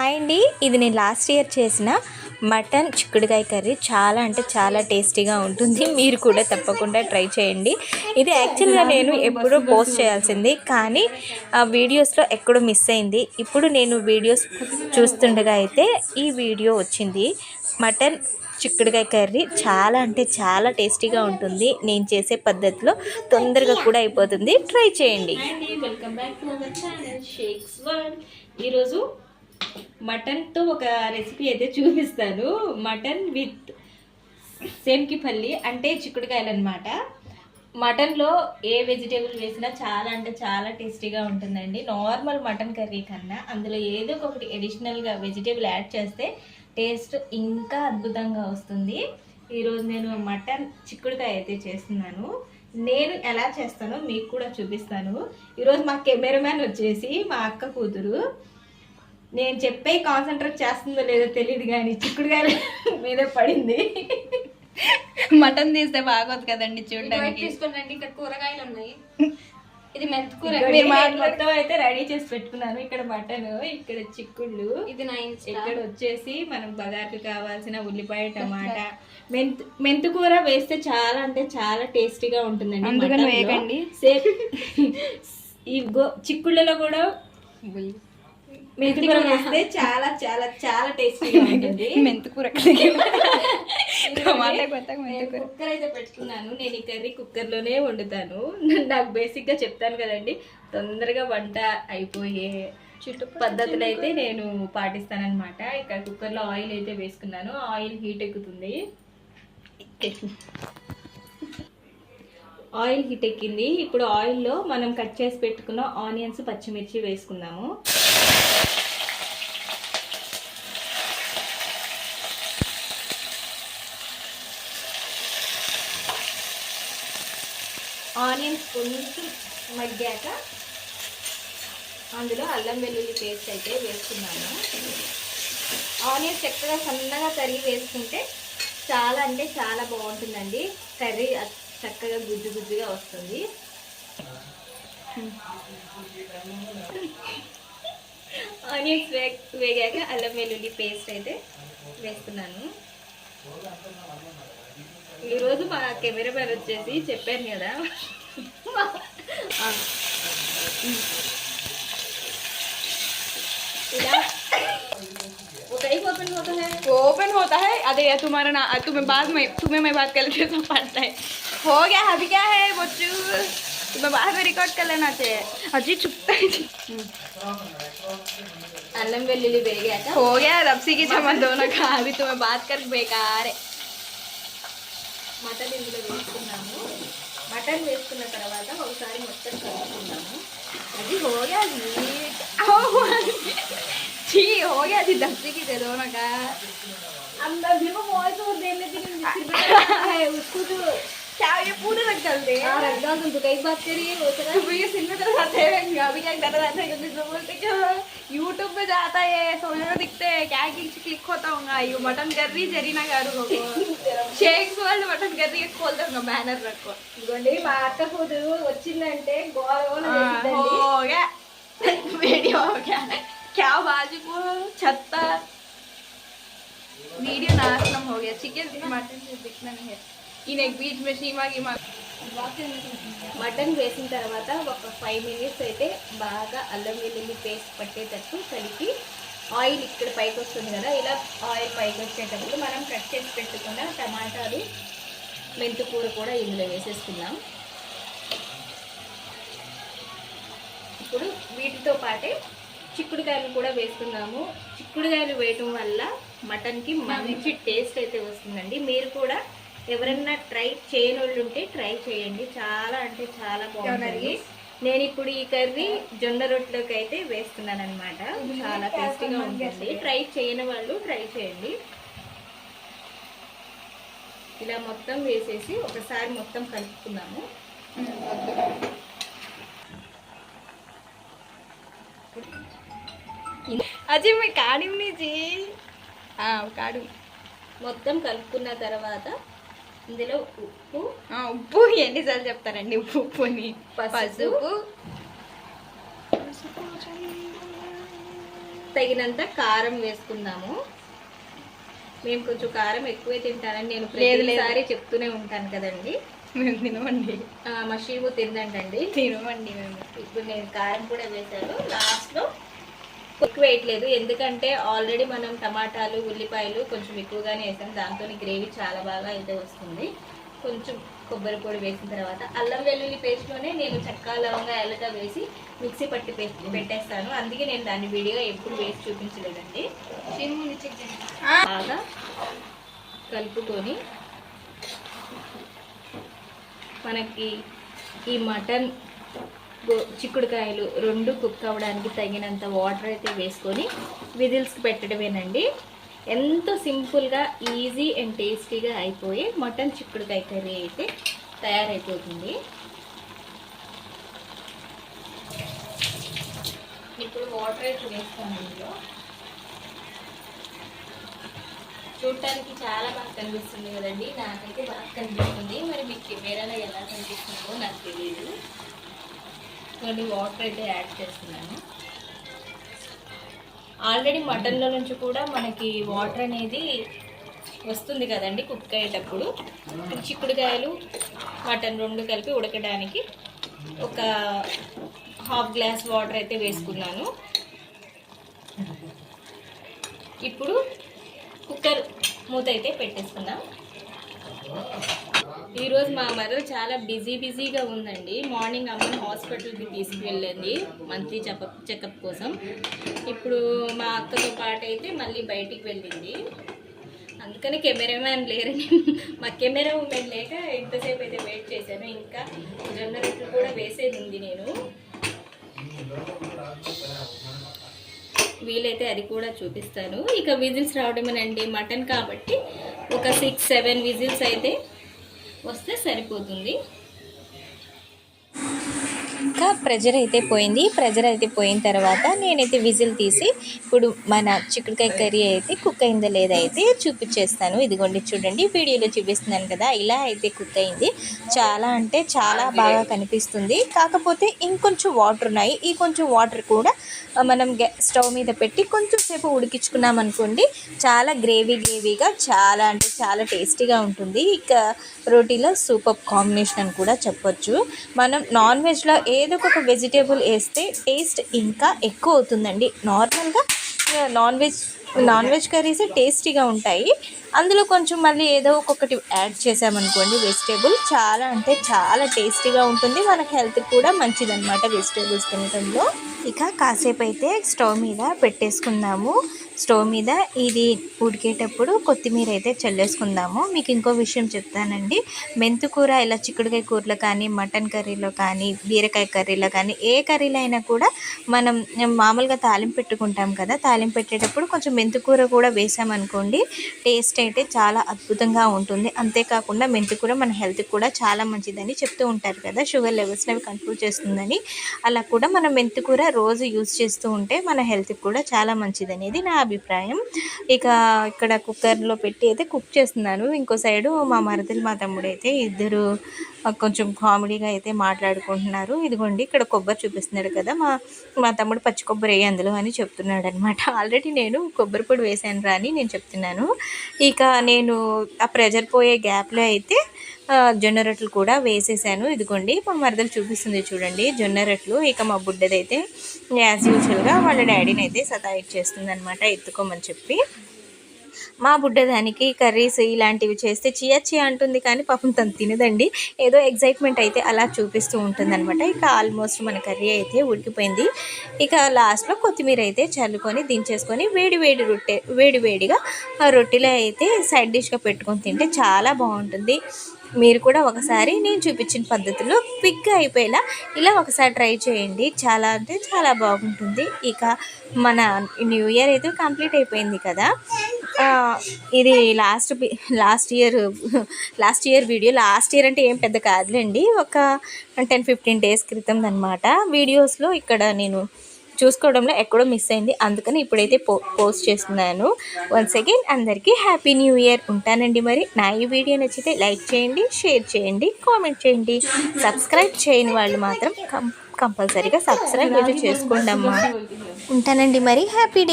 Hi అండి. ఇది నేను లాస్ట్ ఇయర్ చేసిన మటన్ చిక్కుడుకాయ కర్రీ. చాలా అంటే చాలా టేస్టీగా ఉంటుంది. మీరు కూడా తప్పకుండా ట్రై చేయండి. ఇది యాక్చువల్గా నేను ఎప్పుడూ పోస్ట్ చేయాల్సింది. కానీ ఆ వీడియోస్లో ఎక్కడో మిస్ అయింది. ఇప్పుడు నేను వీడియోస్ చూస్తుండగా అయితే ఈ వీడియో వచ్చింది. మటన్ చిక్కుడుకాయ కర్రీ చాలా అంటే చాలా టేస్టీగా ఉంటుంది. నేను చేసే పద్ధతిలో తొందరగా కూడా అయిపోతుంది. ట్రై చేయండి. Welcome back to our channel shakes ఈరోజు మటన్తో ఒక రెసిపీ అయితే చూపిస్తాను. మటన్ విత్ సేమ్కి పల్లి అంటే చిక్కుడుకాయలు అనమాట మటన్లో ఏ వెజిటేబుల్ వేసినా చాలా అంటే చాలా టేస్టీగా ఉంటుందండి. నార్మల్ మటన్ కర్రీ కన్నా అందులో ఏదో ఒకటి అడిషనల్గా వెజిటేబుల్ యాడ్ చేస్తే టేస్ట్ ఇంకా అద్భుతంగా వస్తుంది. ఈరోజు నేను మటన్ చిక్కుడుకాయ అయితే చేస్తున్నాను. నేను ఎలా చేస్తానో మీకు కూడా చూపిస్తాను. ఈరోజు మా కెమెరామ్యాన్ వచ్చేసి మా అక్క కూతురు. నేను చెప్పే కాన్సన్ట్రేట్ చేస్తుందో లేదో తెలియదు కానీ చిక్కుడుకాయల మీద పడింది. మటన్ తీస్తే బాగోదు కదండి చూడడానికి. తీసుకోండి ఇక్కడ కూరగాయలు ఉన్నాయి. ఇది మెంతికూర నేను మొత్తం అయితే రెడీ చేసి పెట్టుకున్నాను. ఇక్కడ మటన్ ఇక్కడ చిక్కుళ్ళు. ఇది నా ఇన్స్టా. ఇక్కడ వచ్చేసి మనకు బగారికి కావాల్సిన ఉల్లిపాయ టమాటా. మెంతు మెంతుకూర వేస్తే చాలా అంటే చాలా టేస్టీగా ఉంటుందండి అందుకని. వేయకండి. సేమ్ ఈ గో- చిక్కుళ్ళలో కూడా మెంతికూర వేస్తే చాలా చాలా చాలా టేస్టీగా ఉంటుంది. టమాటా నేను మెంతుకూర కుక్కర్ అయితే పెట్టుకున్నాను. నేను ఈ కర్రీ కుక్కర్లోనే వండుతాను. నాకు బేసిక్గా చెప్తాను కదండి. తొందరగా వంట అయిపోయే చుట్టూ పద్ధతులు అయితే నేను పాటిస్తానన్నమాట. ఇక్కడ కుక్కర్లో ఆయిల్ అయితే వేసుకున్నాను. ఆయిల్ హీట్ ఎక్కుతుంది. ఆయిల్ హీట్ ఎక్కింది. ఇప్పుడు ఆయిల్లో మనం కట్ చేసి పెట్టుకున్న ఆనియన్స్ పచ్చిమిర్చి వేసుకుందాము. ఆనియన్స్ కొంచెం మగ్గాక అందులో అల్లం వెల్లుల్లి పేస్ట్ అయితే వేసుకున్నాను ఆనియన్స్ చక్కగా సన్నగా తరిగి వేసుకుంటే చాలా అంటే చాలా బాగుంటుందండి. కర్రీ చక్కగా గుజ్జు గుజ్జుగా వస్తుంది. ఆనియన్స్ వే వేగాక అల్లం వెల్లుల్లి పేస్ట్ అయితే వేస్తున్నాను. ఈరోజు మా కెమెరా మ్యాన్ వచ్చేసి చెప్పాను కదా ఆ. ఇలా ఒక అయిపోతుంది ఒక ओपन होता है अरे यार तुम्हारा ना तुम्हें बाद में तुम्हें मैं बात कर लेती हूँ तो पड़ता है हो गया अभी क्या है बच्चू तुम्हें बाद में रिकॉर्ड कर लेना चाहिए अजी चुपता है जी। అల్లం వెల్లుల్లి వేగాక हो गया रबसी की चमन दोनों का अभी तुम्हें बात कर बेकार है మటన్ ఇందులో వేసుకున్నాము మటన్ వేసుకున్న తర్వాత ఒకసారి మొత్తం కలుపుకున్నాము अजी हो गया जी हो जी हो गया जी रबसी की दोनों का अंदर भी वो वॉइस ओवर देने के है उसको जो क्या ये पूरे रख चलते हैं हाँ रख दो तुम तो कई बात करिए वो तरह तो ये सिल में तरह आते हैं अभी क्या डर रहता है क्योंकि जो बोलते कि यूट्यूब पे जाता है सोने में दिखते हैं क्या क्लिक क्लिक होता होगा यू मटन कर रही जरीना गारू को शेक्स वर्ल्ड मटन कर रही है खोल दूंगा बैनर रखो ఇదిగోండి మా అక్క కూతురు వచ్చిందంటే గోరగోన हाँ, చేసిద్దండి. हो गया वीडियो हो गया क्या बाजू को छत पर वीडियो नाशनम हो गया चिकन मटन से दिखना नहीं है इन एक बीच में सीमा की माँ మటన్ వేసిన తర్వాత ఒక ఫైవ్ మినిట్స్ అయితే బాగా అల్లం వెల్లుల్లి పేస్ట్ పట్టేటట్టు కలిపి ఆయిల్ ఇక్కడ పైకి వస్తుంది కదా ఇలా ఆయిల్ పైకి వచ్చేటప్పుడు మనం కట్ చేసి పెట్టుకున్న టమాటాలు మెంతికూర కూడా ఇందులో వేసేస్తున్నాం ఇప్పుడు వీటితో పాటే చిక్కుడుకాయలు కూడా వేసుకున్నాము చిక్కుడుకాయలు వేయటం వల్ల మటన్కి మంచి టేస్ట్ అయితే వస్తుందండి. మీరు కూడా ఎవరైనా ట్రై చేయని వాళ్ళు ఉంటే ట్రై చేయండి. చాలా అంటే చాలా బాగుంటుంది. నేను ఇప్పుడు ఈ కర్రీ జొన్న రొట్టెలోకి అయితే వేస్తున్నాను అనమాట చాలా టేస్టీగా ఉంటుంది. ట్రై చేయని వాళ్ళు ట్రై చేయండి. ఇలా మొత్తం వేసేసి ఒకసారి మొత్తం కలుపుకున్నాము అజీ మీ కాడి కాడు మొత్తం కలుపుకున్న తర్వాత ఇందులో ఉప్పు. ఉప్పు ఎన్నిసార్లు చెప్తారండి ఉప్పు ఉప్పు అని పసుపు. తగినంత కారం వేసుకుందాము. మేము కొంచెం కారం ఎక్కువే తింటానని నేను. ప్రతిసారి చెప్తూనే ఉంటాను కదండి. మేము తినమండి. మా శివు తిందంటండి. తినమండి మేము. ఇప్పుడు నేను కారం కూడా వేశాను. లాస్ట్లో ఎక్కువ వేయట్లేదు ఎందుకంటే ఆల్రెడీ మనం టమాటాలు ఉల్లిపాయలు కొంచెం ఎక్కువగానే వేసాం. దాంతో గ్రేవీ చాలా బాగా అయితే వస్తుంది. కొంచెం కొబ్బరి పొడి వేసిన తర్వాత అల్లం వెల్లుల్లి పేస్ట్లోనే నేను చక్కా లవంగా ఎల్లగా వేసి మిక్సీ పట్టి పేస్ట్ పెట్టేస్తాను. అందుకే నేను దాన్ని విడిగా ఎప్పుడు వేసి చూపించలేదండి. బాగా కలుపుకొని మనకి ఈ మటన్ చిక్కుడుకాయలు రెండు కుక్ అవ్వడానికి తగినంత వాటర్ అయితే వేసుకొని విజిల్స్కి పెట్టడమేనండి. ఎంతో సింపుల్గా ఈజీ అండ్ టేస్టీగా అయిపోయి మటన్ చిక్కుడుకాయ కర్రీ అయితే తయారైపోతుంది. ఇప్పుడు వాటర్ అయితే వేస్తాను ఇందులో. చూడటానికి చాలా బాగా కనిపిస్తుంది కదండి. నాకైతే బాగా కనిపిస్తుంది. మరి మీకు కెమెరాలో ఎలా కనిపిస్తుందో నాకు తెలియదు. కొన్ని వాటర్ అయితే యాడ్ చేస్తున్నాను. ఆల్రెడీ మటన్లో నుంచి కూడా మనకి వాటర్ అనేది వస్తుంది కదండి కుక్ అయ్యేటప్పుడు. చిక్కుడుకాయలు మటన్ రెండు కలిపి ఉడకడానికి ఒక హాఫ్ గ్లాస్ వాటర్ అయితే వేసుకున్నాను. ఇప్పుడు కుక్కర్ మూత అయితే పెట్టేసుకుందాం. ఈరోజు మా మదర్ చాలా బిజీ బిజీగా ఉందండి. మార్నింగ్ అమ్మని హాస్పిటల్కి తీసుకువెళ్ళింది మంత్లీ చెకప్ చెకప్ కోసం. ఇప్పుడు మా అక్కతో పాటు అయితే మళ్ళీ బయటికి వెళ్ళింది. అందుకని కెమెరామ్యాన్ లేరని మా కెమెరా ఉమెన్ లేక ఎంతసేపు అయితే వెయిట్ చేశాను. ఇంకా జొన్న రొట్టెలు కూడా వేసేది ఉంది నేను. వీలైతే అది కూడా చూపిస్తాను. ఇక విజిల్స్ రావడమేనండి. మటన్ కాబట్టి ఒక సిక్స్ సెవెన్ విజిల్స్ అయితే వస్తే సరిపోతుంది. ఇంకా ప్రెజర్ అయితే పోయింది. ప్రెజర్ అయితే పోయిన తర్వాత నేనైతే విజిల్ తీసి ఇప్పుడు మన చిక్కుడుకాయ కర్రీ అయితే కుక్ అయిందో లేదా అయితే చూపించేస్తాను. ఇదిగోండి చూడండి వీడియోలో చూపిస్తున్నాను కదా ఇలా అయితే కుక్ అయింది. చాలా అంటే చాలా బాగా కనిపిస్తుంది. కాకపోతే ఇంకొంచెం వాటర్ ఉన్నాయి. ఈ కొంచెం వాటర్ కూడా మనం స్టవ్ మీద పెట్టి కొంచెం సేపు ఉడికించుకున్నాం అనుకోండి చాలా గ్రేవీ గ్రేవీగా చాలా అంటే చాలా టేస్టీగా ఉంటుంది. ఇక రోటీలో సూపర్ కాంబినేషన్ అని కూడా చెప్పొచ్చు. మనం నాన్ వెజ్లో ఏది ఒక వెజిటేబుల్ వేస్తే టేస్ట్ ఇంకా ఎక్కువ అవుతుందండి. నార్మల్గా non veg non veg curries టేస్టీగా ఉంటాయి. అందులో కొంచెం మళ్ళీ ఏదో ఒక్కొక్కటి యాడ్ చేసామనుకోండి వెజిటేబుల్ చాలా అంటే చాలా టేస్టీగా ఉంటుంది. మనకి హెల్త్ కూడా మంచిదన్నమాట వెజిటేబుల్స్ తినడంలో ఇక కాసేపు అయితే స్టవ్ మీద పెట్టేసుకుందాము. స్టవ్ మీద ఇది ఉడికేటప్పుడు కొత్తిమీర అయితే చల్లేసుకుందాము. మీకు ఇంకో విషయం చెప్తానండి. మెంతుకూర ఇలా చిక్కుడుకాయ కూరలో కానీ మటన్ కర్రీలో కానీ బీరకాయ కర్రీలో కానీ ఏ కర్రీలో అయినా కూడా మనం మామూలుగా తాలింపు పెట్టుకుంటాం కదా తాలింపు పెట్టేటప్పుడు కొంచెం మెంతుకూర కూడా వేసామనుకోండి టేస్ట్ అయితే చాలా అద్భుతంగా ఉంటుంది. అంతేకాకుండా మెంతుకూర మన హెల్త్కి కూడా చాలా మంచిదని చెప్తూ ఉంటారు కదా షుగర్ లెవెల్స్ని అవి కంట్రోల్ చేస్తుందని. అలా కూడా మనం మెంతికూర రోజు యూజ్ చేస్తూ ఉంటే మన హెల్త్కి కూడా చాలా మంచిది అనేది నా అభిప్రాయం. ఇక ఇక్కడ కుక్కర్లో పెట్టి అయితే కుక్ చేస్తున్నాను ఇంకో సైడు మా మరదలు మా తమ్ముడు అయితే ఇద్దరు కొంచెం కామెడీగా అయితే మాట్లాడుకుంటున్నారు. ఇదిగోండి ఇక్కడ కొబ్బరి చూపిస్తున్నాడు కదా మా మా తమ్ముడు పచ్చి కొబ్బరి వేయి అందులో అని చెప్తున్నాడు అనమాట ఆల్రెడీ నేను కొబ్బరి పొడి వేసాను రా అని నేను చెప్తున్నాను. ఇక నేను ఆ ప్రెజర్ పోయే గ్యాప్లో అయితే జొన్న రొట్టెలు కూడా వేసేసాను. ఇదిగోండి మా మరదలు చూపిస్తుంది చూడండి జొన్న రొట్టెలు. ఇక మా బుడ్డదైతే యాజ్ యూజువల్గా వాళ్ళ డాడీని అయితే సతాయిచ్చేస్తుంది అనమాట ఎత్తుకోమని చెప్పి. మా బుడ్డదానికి కర్రీస్ ఇలాంటివి చేస్తే చియా చియా అంటుంది కానీ పాపం తను తినదండి. ఏదో ఎగ్జైట్మెంట్ అయితే అలా చూపిస్తూ ఉంటుంది అనమాట ఇక ఆల్మోస్ట్ మన కర్రీ అయితే ఉడికిపోయింది. ఇక లాస్ట్లో కొత్తిమీర అయితే చల్లుకొని దించేసుకొని వేడి వేడి రొట్టె వేడి వేడిగా ఆ రొట్టెలో అయితే సైడ్ డిష్గా పెట్టుకొని తింటే చాలా బాగుంటుంది. మీరు కూడా ఒకసారి నేను చూపించిన పద్ధతిలో క్విక్గా అయిపోయేలా ఇలా ఒకసారి ట్రై చేయండి. చాలా అంటే చాలా బాగుంటుంది. ఇక మన న్యూ ఇయర్ అయితే కంప్లీట్ అయిపోయింది కదా. ఇది last last year last year video last year అంటే ఏం పెద్ద కాదులేండి. ఒక టెన్ ఫిఫ్టీన్ డేస్ క్రితం అనమాట వీడియోస్లో ఇక్కడ నేను చూసుకోవడంలో ఎక్కడో మిస్ అయింది. అందుకని ఇప్పుడైతే పో పోస్ట్ చేస్తున్నాను వన్స్ అగైన్ అందరికీ హ్యాపీ న్యూ ఇయర్ ఉంటానండి మరి. నా ఈ వీడియో నచ్చితే లైక్ చేయండి షేర్ చేయండి కామెంట్ చేయండి. సబ్స్క్రైబ్ చేయని వాళ్ళు మాత్రం కంపల్సరీగా సబ్స్క్రైబ్ అయితే చేసుకోండి అమ్మా. ఉంటానండి మరి. Happy day